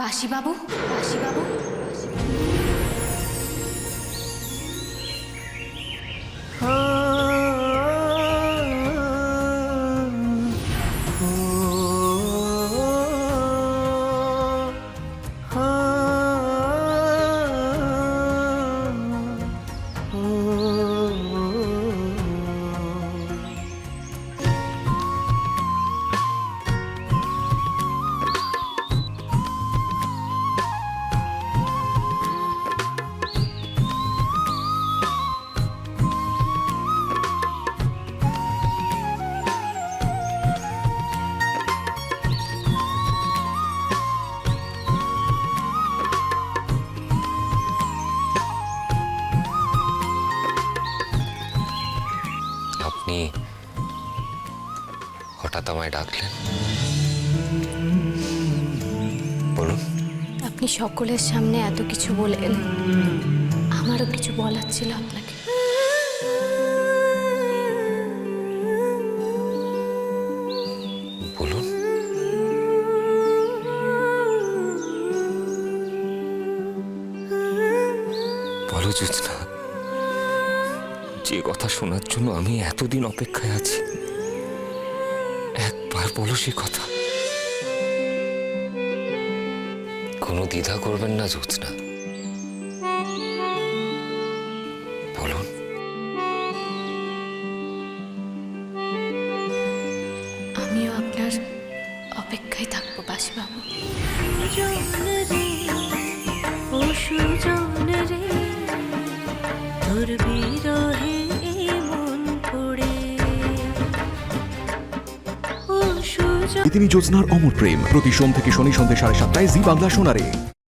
বাসিবাবু বাসিবাবু। আপনি হঠাৎ আমায় ডাকলেন? বলুন। আপনি সকলের সামনে এত কিছু বলে এলেন আমারও কিছু বলার ছিল আপনাকে। বলুন। বলো জোৎস্না যে কথা শোনার জন্য আমি এতদিন অপেক্ষায় আছি একবার বলো সে কথা। কোনো দ্বিধা করবেন না জোৎস্না বলুন। আমিও আপনার অপেক্ষায় থাকব বাসিবাবু। তিনি জ্যোৎস্নার অমর প্রেম। প্রতি সোম থেকে শনি সন্ধ্যে সাড়ে সাতটায় জি বাংলা শোনারে